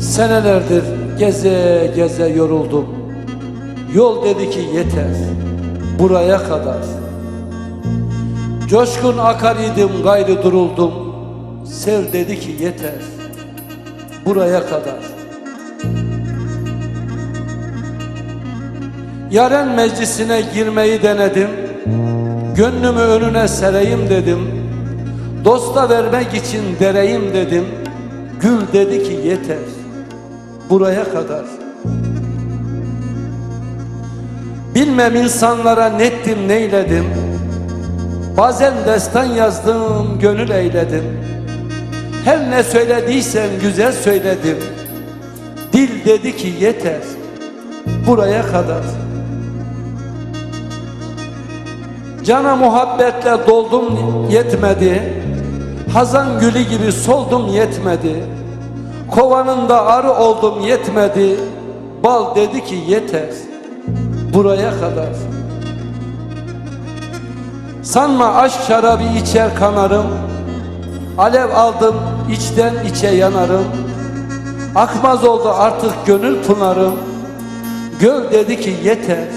Senelerdir geze geze yoruldum. Yol dedi ki yeter, buraya kadar. Coşkun akar idim gayrı duruldum. Sev dedi ki yeter, buraya kadar. Yaren meclisine girmeyi denedim. Gönlümü önüne sereyim dedim. Dosta vermek için dereyim dedim. Gül dedi ki yeter. Buraya kadar. Bilmem insanlara nettim neyledim. Bazen destan yazdım, gönül eyledim. Her ne söylediysen güzel söyledim. Dil dedi ki yeter. Buraya kadar. Cana muhabbetle doldum yetmedi. Hazan gülü gibi soldum yetmedi. Kovanında arı oldum yetmedi. Bal dedi ki yeter. Buraya kadar. Sanma aşk şarabı içer kanarım. Alev aldım içten içe yanarım. Akmaz oldu artık gönül pınarım. Göl dedi ki yeter.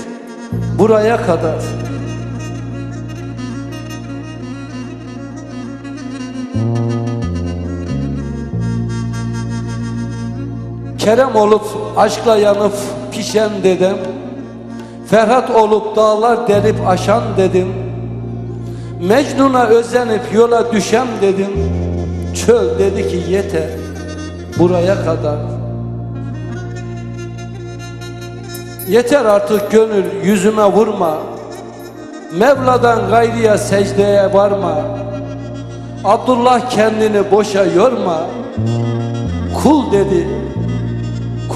Buraya kadar. Kerem olup aşkla yanıp pişen dedim. Ferhat olup dağlar delip aşan dedim. Mecnun'a özenip yola düşem dedim. Çöl dedi ki yeter buraya kadar. Yeter artık gönül yüzüme vurma. Mevla'dan gayriye secdeye varma. Abdullah kendini boşa yorma. Kul dedi,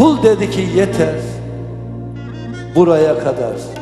kul dedi ki yeter buraya kadar.